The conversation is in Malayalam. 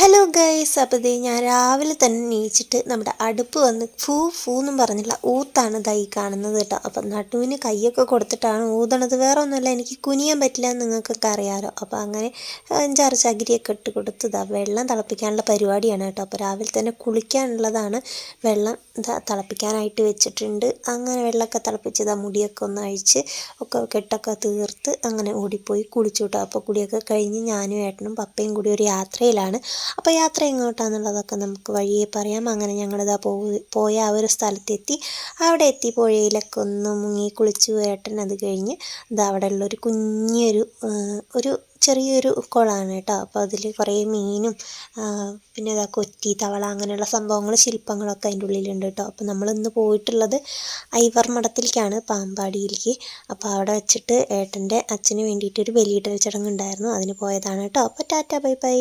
ഹലോ ഗൈസ് അപ്പോൾ ദേ ഞാൻ രാവിലെ തന്നെ നീച്ചിട്ട് നമ്മുടെ അടുപ്പ് വന്ന് ഫൂ ഫൂ എന്നും പറഞ്ഞില്ല ഊത്താണ് ദൈ കാണുന്നത് കേട്ടോ. അപ്പം നടുവിന് കൈയൊക്കെ കൊടുത്തിട്ടാണ് ഊതണത്. വേറെ ഒന്നുമല്ല എനിക്ക് കുനിയാൻ പറ്റില്ല എന്ന് നിങ്ങൾക്കൊക്കെ അറിയാമല്ലോ അപ്പോൾ അങ്ങനെ അഞ്ചാറ് ചകിരിയൊക്കെ ഇട്ട് കൊടുത്തതാ വെള്ളം തിളപ്പിക്കാനുള്ള പരിപാടിയാണ് കേട്ടോ. അപ്പോൾ രാവിലെ തന്നെ കുളിക്കാനുള്ളതാണ് വെള്ളം തിളപ്പിക്കാനായിട്ട് വെച്ചിട്ടുണ്ട്. അങ്ങനെ വെള്ളമൊക്കെ തിളപ്പിച്ചതാ മുടിയൊക്കെ ഒന്ന് അഴിച്ച് ഒക്കെ കെട്ടൊക്കെ തീർത്ത് അങ്ങനെ ഓടിപ്പോയി കുളിച്ചു കേട്ടോ. അപ്പോൾ കുളിയൊക്കെ കഴിഞ്ഞ് ഞാനും ഏട്ടനും പപ്പയും കൂടി ഒരു യാത്രയിലാണ്. അപ്പോൾ യാത്ര എങ്ങോട്ടാണെന്നുള്ളതൊക്കെ നമുക്ക് വഴിയെ പറയാം. അങ്ങനെ ഞങ്ങളിതാ പോയി ആ ഒരു സ്ഥലത്തെത്തി. അവിടെ എത്തി പുഴയിലൊക്കെ ഒന്ന് മുങ്ങി കുളിച്ചു ഏട്ടൻ അത് കഴിഞ്ഞ് ഇതാ അവിടെ ഉള്ളൊരു കുഞ്ഞൊരു ഒരു ചെറിയൊരു കുളമാണ് കേട്ടോ. അപ്പോൾ അതിൽ കുറേ മീനും പിന്നെ ഇതാ കൊറ്റി തവള അങ്ങനെയുള്ള സംഭവങ്ങൾ ശില്പങ്ങളൊക്കെ അതിന്റെ ഉള്ളിലുണ്ട് കേട്ടോ. അപ്പോൾ നമ്മളിന്ന് പോയിട്ടുള്ളത് ഐവർ മഠത്തിലേക്കാണ് പാമ്പാടിയിലേക്ക്. അപ്പോൾ അവിടെ വെച്ചിട്ട് ഏട്ടന്റെ അച്ഛന് വേണ്ടിയിട്ടൊരു ബലിയിടൽ ചടങ്ങ് ഉണ്ടായിരുന്നു. അതിന് പോയതാണ് കേട്ടോ. അപ്പോൾ ടാറ്റ ബൈ ബൈ.